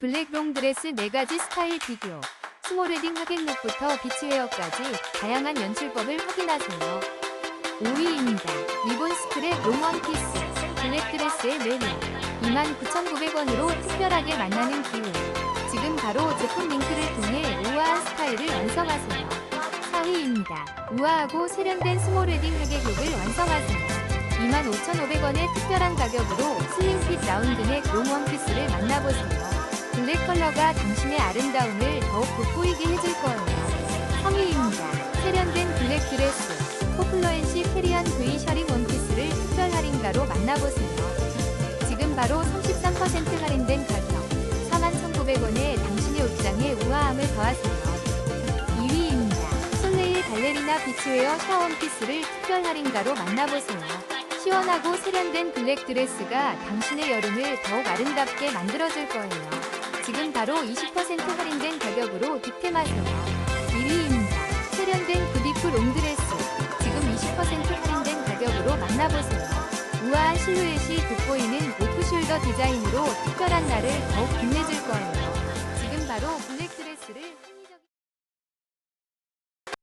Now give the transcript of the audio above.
블랙 롱드레스 4가지 스타일 비교. 스몰 웨딩 하객룩부터 비치웨어까지 다양한 연출법을 확인하세요. 5위입니다. 리본 스크랩 롱 원피스. 블랙 드레스의 매력. 29,900원으로 특별하게 만나는 기회. 지금 바로 제품 링크를 통해 우아한 스타일을 완성하세요. 4위입니다. 우아하고 세련된 스몰 웨딩 하객룩을 완성하세요. 25,500원의 특별한 가격으로 슬림핏 라운드넥 롱 원피스를 만나보세요. 블랙 컬러가 당신의 아름다움을 더욱 돋보이게 해줄 거예요. 3위입니다. 세련된 블랙 드레스, 포플러앤시 페리언 V 셔링 원피스를 특별 할인가로 만나보세요. 지금 바로 33% 할인된 가격, 41,900원에 당신의 옷장에 우아함을 더하세요. 2위입니다. 솔레일 발레리나 비치웨어 샤워 원피스를 특별 할인가로 만나보세요. 시원하고 세련된 블랙 드레스가 당신의 여름을 더욱 아름답게 만들어줄 거예요. 지금 바로 20% 할인된 가격으로 득템하세요. 1위입니다. 세련된 구디프 롱드레스. 지금 20% 할인된 가격으로 만나보세요. 우아한 실루엣이 돋보이는 오프숄더 디자인으로 특별한 날을 더욱 빛내줄 거예요.